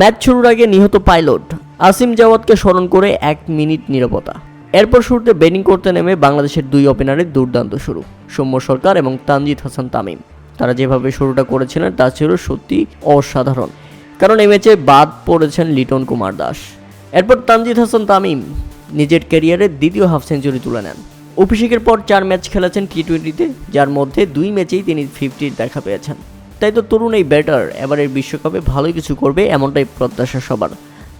Match শুরুর আগে নিহত পাইলট আসিম জাওয়াদকে স্মরণ করে এক মিনিট নীরবতা। এরপর শুরুতে ব্যাটিং করতে নেমে বাংলাদেশের দুই ওপেনারের দুর্দান্ত শুরু, সৌম্য সরকার এবং তানজিদ হাসান তামিম। তারা যেভাবে শুরুটা করেছিলেন, তা ছিল সত্যি অসাধারণ, কারণ এই ম্যাচে বাদ পড়েছেন লিটন কুমার দাস। এরপর তানজিদ হাসান তামিম নিজের ক্যারিয়ারের দ্বিতীয় হাফ সেঞ্চুরি তুলে নেন। অভিষেকের পর চার ম্যাচ খেলেছেন টি টোয়েন্টিতে যার মধ্যে দুই ম্যাচেই তিনি ফিফটির দেখা পেয়েছেন। তাই তো তরুণ এই ব্যাটার এবারের বিশ্বকাপে ভালোই কিছু করবে এমনটাই প্রত্যাশা সবার।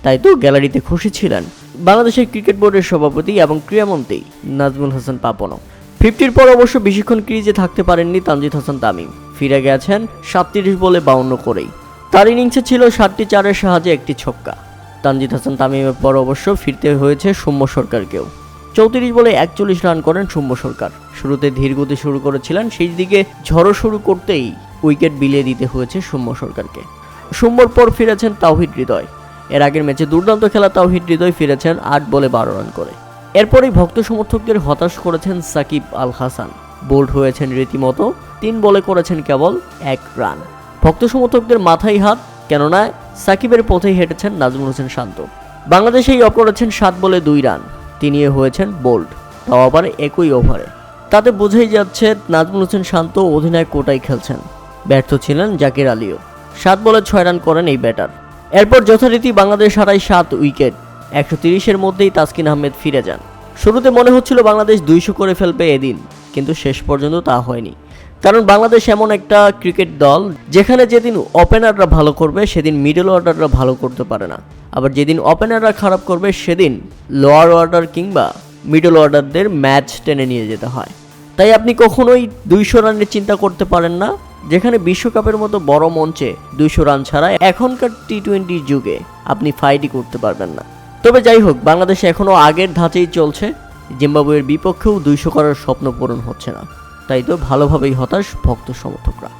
তাই তো গ্যালারিতে খুশি ছিলেন। বাংলাদেশের ক্রিকেট বোর্ডের সভাপতি এবং ক্রীড়ামন্ত্রী নাজমুল হাসান পাপনও। ফিফটির পর অবশ্য বেশিক্ষণ ক্রিজে থাকতে পারেননি তানজিদ হাসান তামিম। ফিরে গেছেন সাতত্রিশ বলে বাউন্ন করেই। তার ইনিংসে ছিল সাতটি চারের সাহায্যে একটি ছক্কা। তানজিদ হাসান তামিমের পর অবশ্য ফিরতে হয়েছে সৌম্য সরকারকেও। চৌত্রিশ বলে একচল্লিশ রান করেন সৌম্য সরকার। শুরুতে ধীর গতি শুরু করেছিলেন সেই দিকে ঝড়ো শুরু করতেই উইকেট বিলিয়ে দিতে হয়েছে সৌম্য সরকারকে। সৌম্যর পর ফিরেছেন তাওহিদ হৃদয়। এর আগের ম্যাচে দুর্দান্ত খেলা তাওহিদ হৃদয় ফিরেছেন আট বলে বারো রান করে। এরপরেই ভক্ত সমর্থকদের হতাশ করেছেন সাকিব আল হাসান বোল্ড হয়েছেন রীতিমতো, তিন বলে করেছেন কেবল এক রান। ভক্ত সমর্থকদের মাথায় হাত, কেননা সাকিবের পথেই হেঁটেছেন নাজমুল হোসেন শান্ত। বাংলাদেশেই অফ করেছেন সাত বলে দুই রান। তিনি হয়েছেন বোল্ড। তাও আবার একই ওভারে। তাতে বোঝাই যাচ্ছে নাজমুল হোসেন শান্ত অধিনায়ক কোটাই খেলছেন। ব্যর্থ ছিলেন জাকির আলীও। সাত বলে ছয় রান করেন এই ব্যাটার। এরপর যথারীতি বাংলাদেশ হারায় সাত উইকেট। একশো তিরিশের মধ্যেই তাসকিন আহমেদ ফিরে যান। শুরুতে মনে হচ্ছিল বাংলাদেশ দুইশো করে ফেলবে এদিন, কিন্তু শেষ পর্যন্ত তা হয়নি। কারণ বাংলাদেশ এমন একটা ক্রিকেট দল, যেখানে যেদিন ওপেনাররা ভালো করবে, সেদিন মিডল অর্ডাররা ভালো করতে পারে না। আবার যেদিন ওপেনাররা খারাপ করবে, সেদিন লোয়ার অর্ডার কিংবা মিডল অর্ডারদের ম্যাচ টেনে নিয়ে যেতে হয়। তাই আপনি কখনোই দুইশো রানের চিন্তা করতে পারেন না। যেখানে বিশ্বকাপের মতো বড় মঞ্চে দুইশো রান ছাড়া এখনকার টি টোয়েন্টি যুগে আপনি ফাইটই করতে পারবেন না। তবে যাই হোক, বাংলাদেশ এখনও আগের ধাঁচেই চলছে। জিম্বাবুয়ের বিপক্ষেও দুইশো করার স্বপ্ন পূরণ হচ্ছে না। তাই তো ভালোভাবেই হতাশ ভক্ত সমর্থকরা।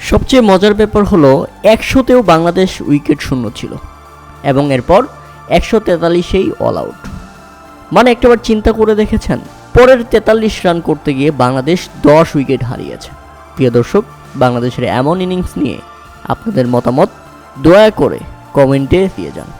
সবচেয়ে মজার ব্যাপার হলো, একশোতেও বাংলাদেশ উইকেট শূন্য ছিল এবং এরপর একশো তেতাল্লিশেই অল আউট মানে একটাবার চিন্তা করে দেখেছেন? পরের তেতাল্লিশ রান করতে গিয়ে বাংলাদেশ দশ উইকেট হারিয়েছে। প্রিয় দর্শক বাংলাদেশের এমন ইনিংস নিয়ে আপনাদের মতামত দয়া করে কমেন্টে দিয়ে যান।